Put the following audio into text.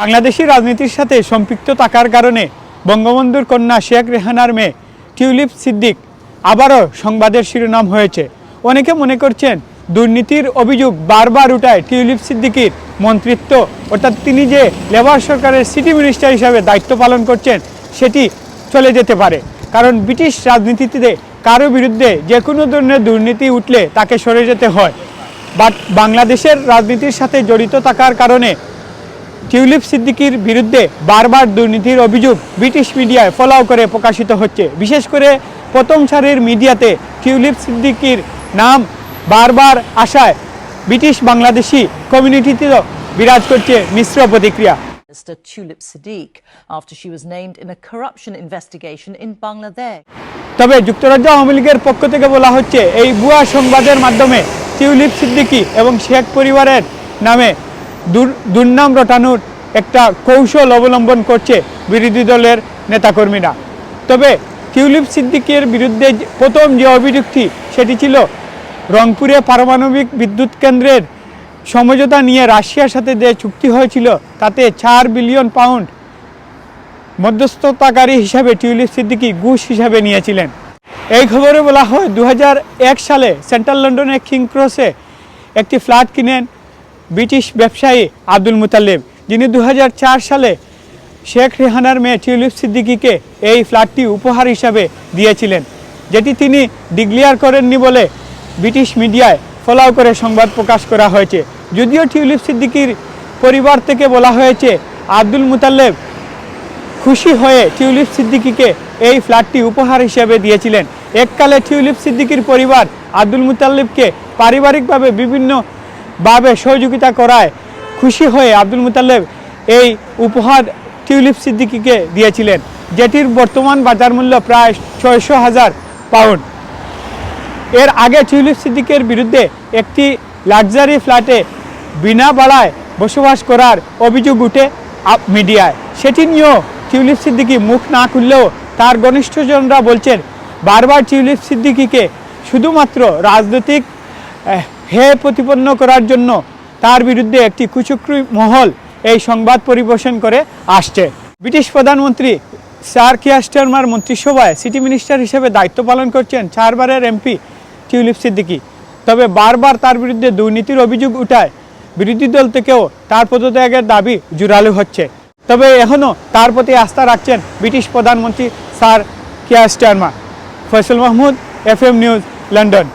বাংলাদেশি রাজনীতির সাথে সম্পৃক্ত থাকার কারণে বঙ্গবন্ধুর কন্যা শেখ রেহানার মেয়ে টিউলিপ সিদ্দিক আবারও সংবাদের শিরোনাম হয়েছে। অনেকে মনে করছেন দুর্নীতির অভিযোগ বারবার উঠায় টিউলিপ সিদ্দিকির মন্ত্রিত্ব, অর্থাৎ তিনি যে লেবার সরকারের সিটি মিনিস্টার হিসাবে দায়িত্ব পালন করছেন, সেটি চলে যেতে পারে। কারণ ব্রিটিশ রাজনীতিতে কারও বিরুদ্ধে যে কোনো ধরনের দুর্নীতি উঠলে তাকে সরে যেতে হয়। বাট বাংলাদেশের রাজনীতির সাথে জড়িত থাকার কারণে টিউলিপ সিদ্দিকির বিরুদ্ধে বারবার দুর্নীতির অভিযোগ ব্রিটিশ মিডিয়ায় ফলাও করে প্রকাশিত হচ্ছে বিশেষ করে প্রথম সারির মিডিয়াতে টিউলিপ সিদ্দিকির নাম বারবার আসায় ব্রিটিশ বাংলাদেশি কমিউনিটিতেও বিরাজ করছে মিশ্র প্রতিক্রিয়া Minister Tulip Siddiq after she was named in a corruption investigation in Bangladesh. তবে যুক্তরাজ্য আওয়ামী লীগের পক্ষ থেকে বলা হচ্ছে এই ভুয়া সংবাদের মাধ্যমে টিউলিপ সিদ্দিকী এবং শেখ পরিবারের নামে দুর্নাম রটানোর একটা কৌশল অবলম্বন করছে বিরোধী দলের নেতাকর্মীরা। তবে টিউলিপ সিদ্দিকের বিরুদ্ধে প্রথম যে অভিযুক্তি সেটি ছিল রংপুরে পারমাণবিক বিদ্যুৎ কেন্দ্রের সমঝোতা নিয়ে রাশিয়ার সাথে যে চুক্তি হয়েছিল, তাতে চার বিলিয়ন পাউন্ড মধ্যস্থতাকারী হিসাবে টিউলিপ সিদ্দিকি ঘুষ হিসাবে নিয়েছিলেন। এই খবরে বলা হয় দু হাজার এক সালে সেন্ট্রাল লন্ডনের কিং ক্রসে একটি ফ্ল্যাট কিনেন ব্রিটিশ ব্যবসায়ী আব্দুল মুতাল্লিব যিনি দু হাজার চার সালে শেখ রেহানার মেয়ে টিউলিপ সিদ্দিকিকে এই ফ্ল্যাটটি উপহার হিসাবে দিয়েছিলেন, যেটি তিনি ডিক্লিয়ার করেননি বলে ব্রিটিশ মিডিয়ায় ফলাও করে সংবাদ প্রকাশ করা হয়েছে। যদিও টিউলিপ সিদ্দিকির পরিবার থেকে বলা হয়েছে, আব্দুল মুতাল্লেব খুশি হয়ে টিউলিপ সিদ্দিকিকে এই ফ্ল্যাটটি উপহার হিসেবে দিয়েছিলেন। এককালে টিউলিপ সিদ্দিকির পরিবার আব্দুল মুতাল্লিবকে পারিবারিকভাবে বিভিন্নভাবে সহযোগিতা করায় খুশি হয়ে আব্দুল মুতাল্লেব এই উপহার টিউলিপ সিদ্দিকিকে দিয়েছিলেন যেটির বর্তমান বাজার মূল্য প্রায় ছয়শো হাজার পাউন্ড এর আগে টিউলিপ সিদ্দিকের বিরুদ্ধে একটি লাক্সারি ফ্ল্যাটে বিনা ভাড়ায় বসবাস করার অভিযোগ উঠে মিডিয়ায় সেটি নিয়েও টিউলিপ সিদ্দিকি মুখ না খুললেও তার ঘনিষ্ঠজনরা বলছেন বারবার টিউলিপ সিদ্দিকিকে শুধুমাত্র রাজনৈতিক হে প্রতিপন্ন করার জন্য তার বিরুদ্ধে একটি কুচক্রি মহল এই সংবাদ পরিবেশন করে আসছে। ব্রিটিশ প্রধানমন্ত্রী স্যার কিয়ার স্টারমার মন্ত্রিসভায় সিটি মিনিস্টার হিসেবে দায়িত্ব পালন করছেন চারবারের এমপি টিউলিপ সিদ্দিকি। তবে বারবার তার বিরুদ্ধে দুর্নীতির অভিযোগ উঠায় বিরোধী দল থেকেও তার পদত্যাগের দাবি জোরালো হচ্ছে। তবে এখনও তার প্রতি আস্থা রাখছেন ব্রিটিশ প্রধানমন্ত্রী sir Keir Starmer Faisal Mahmud, F M news, London.